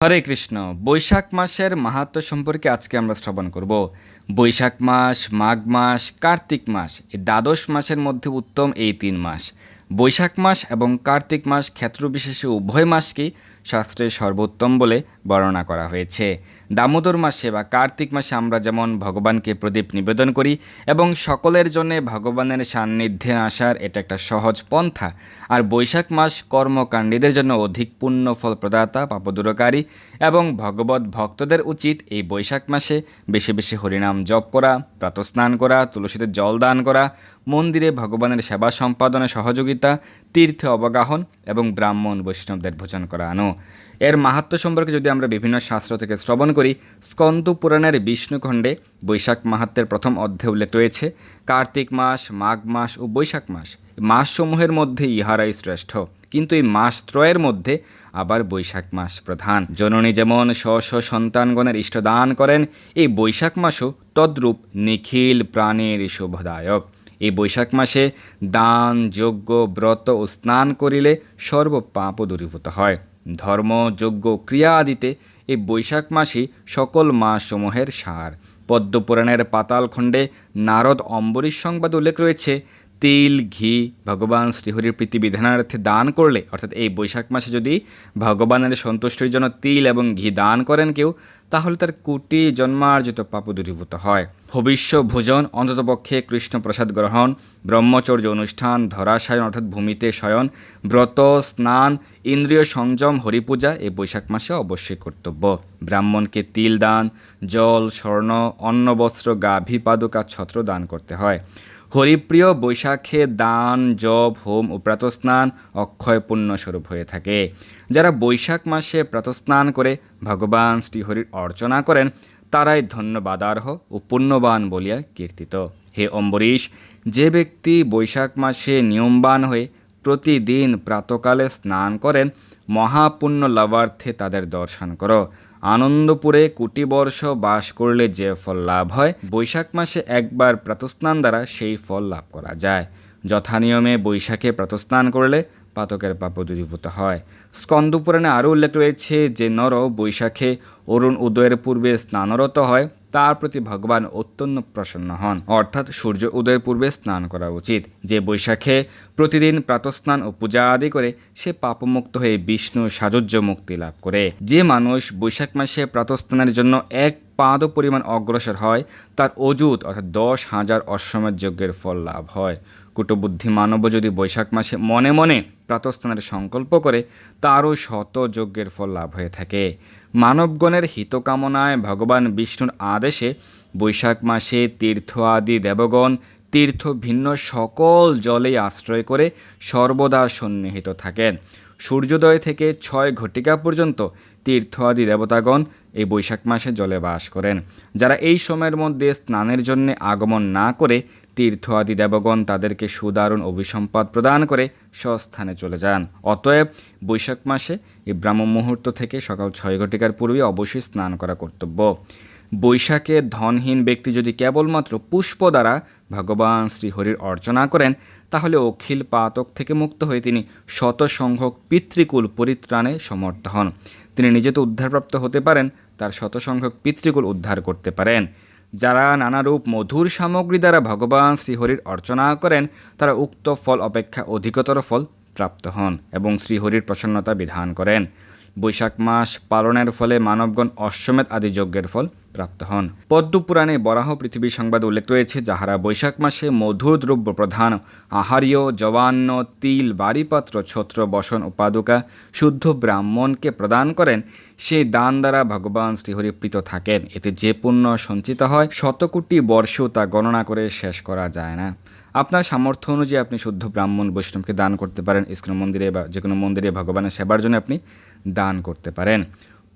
হরে কৃষ্ণ। বৈশাখ মাসের মাহাত্ম সম্পর্কে আজকে আমরা শ্রবণ করব। বৈশাখ মাস, মাঘ মাস, কার্তিক মাস এই দ্বাদশ মাসের মধ্যে উত্তম এই তিন মাস। বৈশাখ মাস এবং কার্তিক মাস ক্ষেত্রবিশেষে উভয় মাসকেই শাস্ত্রে সর্বোত্তম বলে বর্ণনা করা হয়েছে। দামোদর মাসে বা কার্তিক মাসে আমরা যেমন ভগবানকে প্রদীপ নিবেদন করি এবং সকলের জন্য ভগবানের সান্নিধ্যে আসার এটা একটা সহজ পন্থা, আর বৈশাখ মাস কর্মকাণ্ডীদের জন্য অধিক পুণ্য ফল প্রদাতা, পাপদূরকারী এবং ভগবত ভক্তদের উচিত এই বৈশাখ মাসে বেশি বেশি হরিনাম জপ করা, প্রাতস্নান করা, তুলসীতে জল দান করা, মন্দিরে ভগবানের সেবা সম্পাদনে, সহযোগিতা, তীর্থে অবগাহন এবং ব্রাহ্মণ বৈষ্ণবদের ভোজন করানো। এর মাহাত্ম সম্পর্কে যদি আমরা বিভিন্ন শাস্ত্র থেকে শ্রবণ করি স্কন্দ পুরাণের বিষ্ণুখণ্ডে বৈশাখ মাহাত্মের প্রথম অধ্যায় উল্লেখ রয়েছে, কার্তিক মাস, মাঘ মাস ও বৈশাখ মাস। মাসসমূহের মধ্যে ইহারাই শ্রেষ্ঠ, কিন্তু এই মাস ত্রয়ের মধ্যে আবার বৈশাখ মাস প্রধান। জননী যেমন স্ব স্ব সন্তানগণের ইষ্টদান করেন, এই বৈশাখ মাসও তদ্রূপ নিখিল প্রাণের শুভদায়ক। এই বৈশাখ মাসে দান, যজ্ঞ, ব্রত ও স্নান করিলে সর্ব পাপ দূরীভূত হয়। ধর্ম, যজ্ঞ, ক্রিয়া আদিতে এই বৈশাখ মাসই সকল মাসসমূহের সার। পদ্মপুরাণের পাতালখণ্ডে নারদ অম্বরীশ সংবাদ উল্লেখ রয়েছে তিল, ঘি, ভগবান শ্রীহরির প্রীতি বিধানার্থে দান করলে, অর্থাৎ এই বৈশাখ মাসে যদি ভগবানের সন্তুষ্টির জন্য তিল এবং ঘি দান করেন কেউ, তাহলে তার কোটি জন্মার্জিত পাপ দূরীভূত হয়। ভবিষ্য ভোজন অন্ততপক্ষে কৃষ্ণ প্রসাদ গ্রহণ, ব্রহ্মচর্য অনুষ্ঠান, ধরাশয়ন, অর্থাৎ ভূমিতে শয়ন, ব্রত, স্নান, ইন্দ্রিয় সংযম, হরিপূজা এই বৈশাখ মাসে অবশ্যই কর্তব্য। ব্রাহ্মণকে তিল দান, জল, স্বর্ণ, অন্ন, বস্ত্র, গাভী, পাদুকা, ছত্র দান করতে হয়। হরিপ্রিয় বৈশাখে দান, জপ, হোম ও প্রাতস্নান অক্ষয় পুণ্য স্বরূপ হয়ে থাকে। যারা বৈশাখ মাসে প্রাতস্নান করে ভগবান শ্রীহরির অর্চনা করেন, তারাই ধন্যবাদার্হ ও পুণ্যবান বলিয়া কীর্তিত। হে অম্বরীশ, যে ব্যক্তি বৈশাখ মাসে নিয়মবান হয়ে প্রতিদিন প্রাতকালে স্নান করেন, মহাপুণ্য লাভার্থে তাদের দর্শন করো। আনন্দপুরে কোটি বর্ষ বাস করলে যে ফল লাভ হয়, বৈশাখ মাসে একবার প্রাতস্নান দ্বারা সেই ফল লাভ করা যায়। যথানিয়মে বৈশাখে প্রাতস্নান করলে পাতকের পাপ দূরীভূত হয়। স্কন্দপুরাণে আরও উল্লেখ রয়েছে যে নর বৈশাখে অরুণ উদয়ের পূর্বে স্নানরত হয়, তার প্রতি ভগবান অত্যন্ত প্রসন্ন হন। অর্থাৎ সূর্য উদয়ের পূর্বে স্নান করা উচিত। যে বৈশাখে প্রতিদিন প্রাতস্নান ও পূজা আদি করে, সে পাপমুক্ত হয়ে বিষ্ণু সাজুজ্য মুক্তি লাভ করে। যে মানুষ বৈশাখ মাসে প্রাতস্নানের জন্য এক পাদ পরিমাণ অগ্রসর হয়, তার অজুত অর্থাৎ দশ হাজার অশ্বমেধ যজ্ঞের ফল লাভ হয়। কুটবুদ্ধি মানব যদি বৈশাখ মাসে মনে মনে প্রাতস্থানের সংকল্প করে, তারও শত যজ্ঞের ফল লাভ হয়ে থাকে। মানবগণের হিতকামনায় ভগবান বিষ্ণুর আদেশে বৈশাখ মাসে তীর্থ আদি দেবগণ তীর্থ ভিন্ন সকল জলেই আশ্রয় করে সর্বদা সন্নিহিত থাকেন। সূর্যোদয় থেকে ছয় ঘটিকা পর্যন্ত তীর্থ আদি দেবতাগণ এই বৈশাখ মাসে জলে বাস করেন। যারা এই সময়ের মধ্যে স্নানের জন্য আগমন না করে তীর্থ আদি দেবগণ তাদেরকে সুদারুণ অভিসম্পাদ প্রদান করে স্বস্থানে চলে যান। অতএব বৈশাখ মাসে এই ব্রাহ্ম মুহূর্ত থেকে সকাল ছয় ঘটিকার পূর্বে অবশ্যই স্নান করা কর্তব্য। বৈশাখে ধনহীন ব্যক্তি যদি কেবলমাত্র পুষ্প দ্বারা ভগবান শ্রীহরির অর্চনা করেন, তাহলে অখিল পাতক থেকে মুক্ত হয়ে তিনি শত সংখ্যক পিতৃকুল পরিত্রাণে সমর্থ হন। তিনি নিজে তো উদ্ধারপ্রাপ্ত হতে পারেন, তার শত সংখ্যক পিতৃকুল উদ্ধার করতে পারেন। যারা নানারূপ মধুর সামগ্রী দ্বারা ভগবান শ্রীহরির অর্চনা করেন, তারা উক্ত ফল অপেক্ষা অধিকতর ফল প্রাপ্ত হন এবং শ্রীহরির প্রসন্নতা বিধান করেন। বৈশাখ মাস পালনের ফলে মানবগণ অশ্বমেধ আদি যজ্ঞের ফল প্রাপ্ত হন। পদ্মপুরাণে বরাহ পৃথিবী সংবাদ উল্লেখ রয়েছে, যাহারা বৈশাখ মাসে মধুর দ্রব্য প্রধান আহার্য জবান্ন তিল বাড়িপত্র ছত্র, বসন, উপাদুকা, শুদ্ধ ব্রাহ্মণকে প্রদান করেন, সেই দান দ্বারা ভগবান শ্রীহরি প্রীত থাকেন। এতে যে পুণ্য সঞ্চিত হয়, শতকোটি বর্ষ তা গণনা করে শেষ করা যায় না। আপনার সামর্থ্য অনুযায়ী আপনি শুদ্ধ ব্রাহ্মণ বৈষ্ণবকে দান করতে পারেন। ইস্কন মন্দিরে বা যে কোনো মন্দিরে ভগবানের সেবার জন্য আপনি দান করতে পারেন।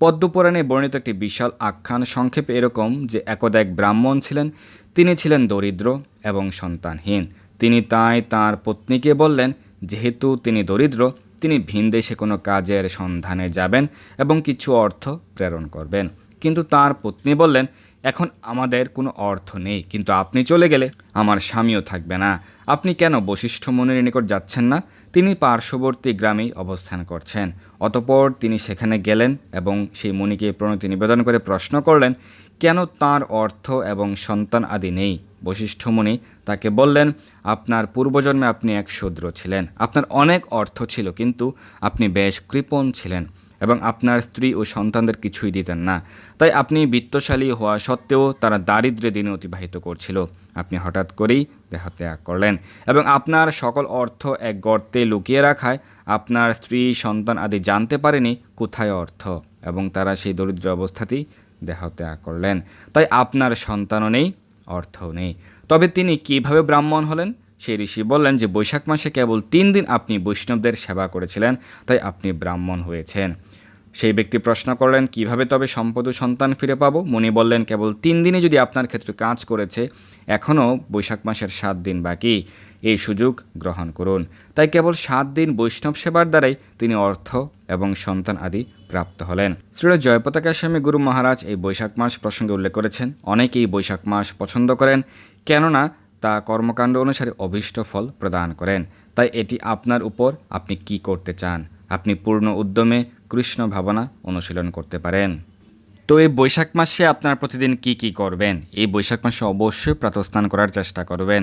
পদ্মপুরাণে বর্ণিত একটি বিশাল আখ্যান সংক্ষেপে এরকম যে একদা এক ব্রাহ্মণ ছিলেন, তিনি ছিলেন দরিদ্র এবং সন্তানহীন। তিনি তাই তার পত্নীকে বললেন, যেহেতু তিনি দরিদ্র, তিনি ভিন দেশে কোনো কাজের সন্ধানে যাবেন এবং কিছু অর্থ প্রেরণ করবেন। কিন্তু তার পত্নী বললেন, এখন আমাদের কোনো অর্থ নেই, কিন্তু আপনি চলে গেলে আমার স্বামীও থাকবে না। আপনি কেন বশিষ্ঠ মুনির নিকট যাচ্ছেন না? তিনি পার্শ্ববর্তী গ্রামেই অবস্থান করছেন। অতপর তিনি সেখানে গেলেন এবং সেই মুনিকে প্রণতি নিবেদন করে প্রশ্ন করলেন, কেন তার অর্থ এবং সন্তান আদি নেই? বশিষ্ঠ মুনি তাকে বললেন, আপনার পূর্বজন্মে আপনি এক শূদ্র ছিলেন। আপনার অনেক অর্থ ছিল, কিন্তু আপনি বেশ কৃপণ ছিলেন। এবং আপনার স্ত্রী ও সন্তানদের কিছুই দিতেন না। তাই আপনি বিত্তশালী হওয়া সত্ত্বেও তারা দারিদ্র্যে দিনে অতিবাহিত করছিল। আপনি হঠাৎ করেই দেহত্যাগ করলেন এবং আপনার সকল অর্থ এক গর্তে লুকিয়ে রাখায় আপনার স্ত্রী, সন্তান আদি জানতে পারেনি কোথায় অর্থ এবং তারা সেই দরিদ্র অবস্থাতেই দেহত্যাগ করলেন। তাই আপনার সন্তানও নেই, অর্থও নেই। তবে তিনি কীভাবে ব্রাহ্মণ হলেন? সেই ঋষি বললেন যে বৈশাখ মাসে কেবল তিন দিন আপনি বৈষ্ণবদের সেবা করেছিলেন, তাই আপনি ব্রাহ্মণ হয়েছেন। সেই ব্যক্তি প্রশ্ন করলেন, কীভাবে তবে সম্পদ ও সন্তান ফিরে পাবো? মুনি বললেন, কেবল তিন দিনে যদি আপনার ক্ষেত্রে কাজ করেছে, এখনও বৈশাখ মাসের সাত দিন বাকি। এই সুযোগ গ্রহণ করুন। তাই কেবল সাত দিন বৈষ্ণব সেবার দ্বারাই তিনি অর্থ এবং সন্তান আদি প্রাপ্ত হলেন। শ্রীল জয়পতাকা স্বামী গুরু মহারাজ এই বৈশাখ মাস প্রসঙ্গে উল্লেখ করেছেন, অনেকেই বৈশাখ মাস পছন্দ করেন, কেননা তা কর্মকাণ্ড অনুসারে অভীষ্ট ফল প্রদান করেন। তাই এটি আপনার উপর আপনি কি করতে চান? আপনি পূর্ণ উদ্যমে কৃষ্ণ ভাবনা অনুশীলন করতে পারেন। তো এই বৈশাখ মাসে আপনার প্রতিদিন কি কি করবেন? এই বৈশাখ মাসে অবশ্যই প্রাতস্নান করার চেষ্টা করবেন।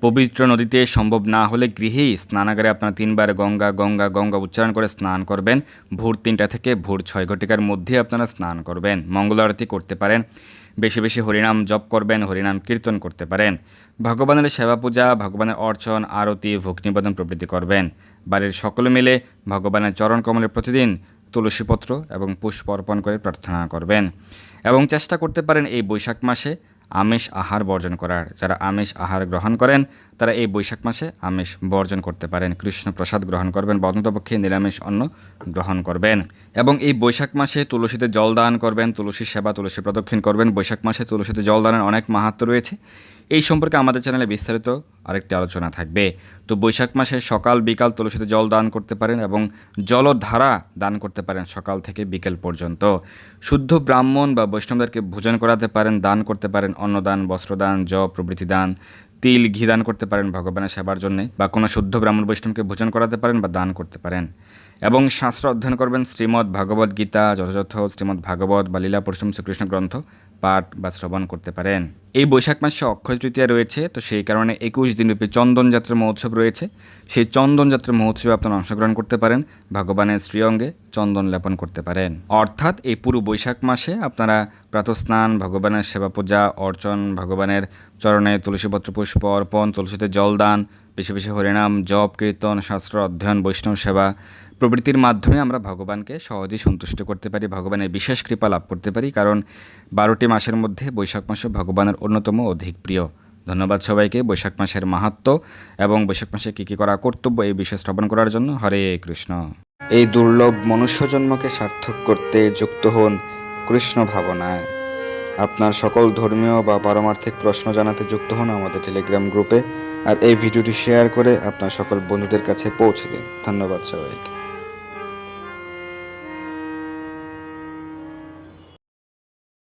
পবিত্র নদীতে সম্ভব না হলে গৃহেই স্নানাগারে আপনারা তিনবার গঙ্গা গঙ্গা গঙ্গা উচ্চারণ করে স্নান করবেন। ভোর তিনটা থেকে ভোর ছয় ঘটিকার মধ্যে আপনারা স্নান করবেন। মঙ্গল আরতি করতে পারেন। বেশি বেশি হরিনাম জপ করবেন, হরিনাম কীর্তন করতে পারেন। ভগবানের সেবা পূজা ভগবানের অর্চন, আরতি, ভোগ নিবেদন প্রভৃতি করবেন। বাড়ির সকলে মিলে ভগবানের চরণ কমলে প্রতিদিন তুলসীপত্র এবং পুষ্প অর্পণ করে প্রার্থনা করবেন। এবং চেষ্টা করতে পারেন এই বৈশাখ মাসে আমিষ আহার বর্জন করার। যারা আমিষ আহার গ্রহণ করেন, তারা এই বৈশাখ মাসে আমিষ বর্জন করতে পারেন। কৃষ্ণ প্রসাদ গ্রহণ করবেন বদন্তপক্ষে নিরামিষ অন্ন গ্রহণ করবেন। এবং এই বৈশাখ মাসে তুলসীতে জল দান করবেন, তুলসী সেবা, তুলসী প্রদক্ষিণ করবেন। বৈশাখ মাসে তুলসীতে জল দানের অনেক মাহাত্ম রয়েছে। এই সম্পর্কে আমাদের চ্যানেলে বিস্তারিত আরেকটি আলোচনা থাকবে। তো বৈশাখ মাসে সকাল, বিকাল তুলসীতে জল দান করতে পারেন এবং জলধারা দান করতে পারেন সকাল থেকে বিকেল পর্যন্ত। শুদ্ধ ব্রাহ্মণ বা বৈষ্ণবদেরকে ভোজন করাতে পারেন, দান করতে পারেন, অন্নদান, বস্ত্রদান জ প্রভৃতি দান তিল, ঘি দান করতে পারেন ভগবানের সেবার জন্যে বা কোনো শুদ্ধ ব্রাহ্মণ, বৈষ্ণবকে ভোজন করাতে পারেন বা দান করতে পারেন। এবং শাস্ত্র অধ্যয়ন করবেন শ্রীমদ্ ভাগবত গীতা, যথাযথ শ্রীমদ্ ভাগবত বা লীলা পরিশ্রম শ্রীকৃষ্ণ গ্রন্থ, পাঠ বা শ্রবণ করতে পারেন। এই বৈশাখ মাসে অক্ষয় তৃতীয়া রয়েছে, তো সেই কারণে একুশ দিনব্যাপী চন্দন যাত্রা মহোৎসব রয়েছে। সেই চন্দন যাত্রা মহোৎসবে আপনারা অংশগ্রহণ করতে পারেন, ভগবানের শ্রীঅঙ্গে চন্দন লেপন করতে পারেন। অর্থাৎ এই পুরো বৈশাখ মাসে আপনারা প্রাতস্নান, ভগবানের সেবা পূজা, অর্চন, ভগবানের চরণে তুলসীপত্র পুষ্প অর্পণ, তুলসীতে জলদান বেশি বেশি হরিনাম, জপ, কীর্তন, শাস্ত্র অধ্যয়ন, বৈষ্ণব সেবা প্রবৃত্তির মাধ্যমে আমরা ভগবানকে সহজেই সন্তুষ্ট করতে পারি, ভগবানের বিশেষ কৃপা লাভ করতে পারি। কারণ বারোটি মাসের মধ্যে বৈশাখ মাসে ভগবানের অন্যতম অধিক প্রিয়। ধন্যবাদ সবাইকে। বৈশাখ মাসের মাহাত্ম এবং বৈশাখ মাসে কী কী করা কর্তব্য এই বিষয়ে শ্রবণ করার জন্য হরে কৃষ্ণ। এই দুর্লভ মনুষ্য জন্মকে সার্থক করতে যুক্ত হন কৃষ্ণ ভাবনায়। আপনার সকল ধর্মীয় বা পারমার্থিক প্রশ্ন জানাতে যুক্ত হন আমাদের টেলিগ্রাম গ্রুপে। আর এই ভিডিওটি শেয়ার করে আপনার সকল বন্ধুদের কাছে পৌঁছে দিন। ধন্যবাদ সবাইকে।